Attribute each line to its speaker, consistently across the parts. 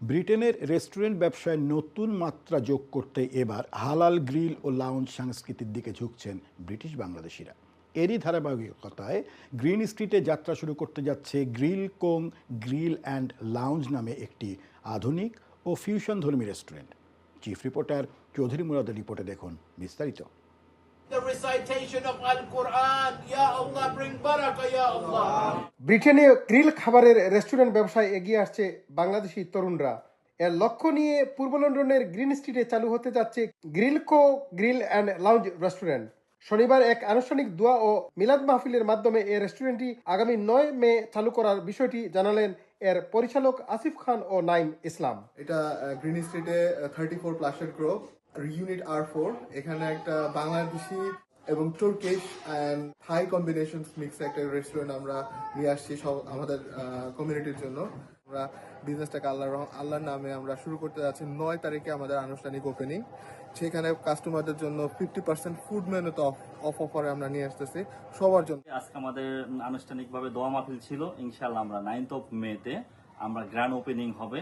Speaker 1: ব্রিটেনের রেস্টুরেন্ট ব্যবসায় নতুন মাত্রা যোগ করতে এবার হালাল গ্রিল ও লাউঞ্জ সংস্কৃতির দিকে ঝুঁকছেন ব্রিটিশ বাংলাদেশিরা। এরই ধারাবাহিকতায় গ্রিন স্ট্রিটে যাত্রা শুরু করতে যাচ্ছে grill co, grill and lounge নামে একটি আধুনিক ও ফিউশন ধর্মী রেস্টুরেন্ট। চিফ রিপোর্টার চৌধুরী মুরাদের রিপোর্টে দেখুন বিস্তারিত।
Speaker 2: ব্রিটেনে গ্রিল খাবারের রেস্টুরেন্ট ব্যবসায় এগিয়ে আসছে বাংলাদেশি তরুণরা। এর লক্ষ্য নিয়ে পূর্ব লন্ডনের গ্রিন স্ট্রিটে চালু হতে যাচ্ছে grill co grill and lounge restaurant. শনিবার এক আনুষ্ঠানিক দোয়া ও মিলাদ মাহফিলের মাধ্যমে এই রেস্টুরেন্টটি আগামী নয় মে চালু করার বিষয়টি জানালেন এর পরিচালক আসিফ খান ও নাইম ইসলাম।
Speaker 3: এটা গ্রিন স্ট্রিটে থার্টি ফোর প্লাসের গ্রোভ ইউনিট আর ফোর এখানে একটা বাংলাদেশি এবং Turkish and Thai combination mix একটা রেস্টুরেন্ট আমরা নিয়ে আসছি সব আমাদের কমিউনিটির জন্য। আমরা বিজনেসটাকে আল্লাহ আল্লাহর নামে আমরা শুরু করতে যাচ্ছি নয় তারিখে আমাদের আনুষ্ঠানিক ওপেনিং সেখানে কাস্টমারদের জন্য ফিফটি পার্সেন্ট ফুড মেনুতে অফ অফারে আমরা নিয়ে আসতেছি সবার জন্য।
Speaker 4: আজকে আমাদের আনুষ্ঠানিকভাবে দোয়া মাহফিল ছিল ইনশাল্লাহ আমরা নাইনথ অফ মেতে আমরা গ্র্যান্ড ওপেনিং হবে।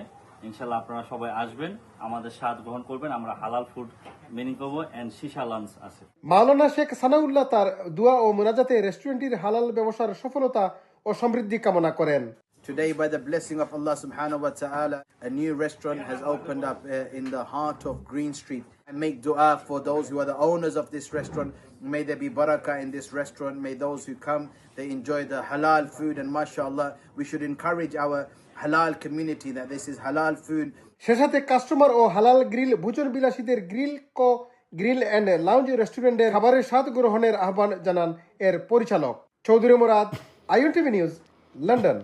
Speaker 4: ইনশাল্লাহ আপনারা সবাই আসবেন আমাদের স্বাদ গ্রহণ করবেন আমরা হালাল ফুড মেনিং করব অ্যান্ড শিশা লাঞ্চ আছে।
Speaker 2: মাওলানা শেখ সানাউল্লাহ তার দোয়া ও মোনাজাতে রেস্টুরেন্টটির হালাল ব্যবসার সফলতা ও সমৃদ্ধি কামনা করেন।
Speaker 5: Today, by the blessing of Allah subhanahu wa ta'ala, a new restaurant has opened up uh, in the heart of Green Street. I make dua for those who are the owners of this restaurant. May there be barakah in this restaurant. May those who come, they enjoy the halal food. And mashallah, we should encourage our halal community that this is halal food.
Speaker 2: সে সাথে customer ও হালাল grill ভোজন বিলাসীদের grill co grill and lounge রেস্টুরেন্টের খাবারের স্বাদ গ্রহণের আহ্বান জানান এর পরিচালক Chowdhury Morad IN TV news London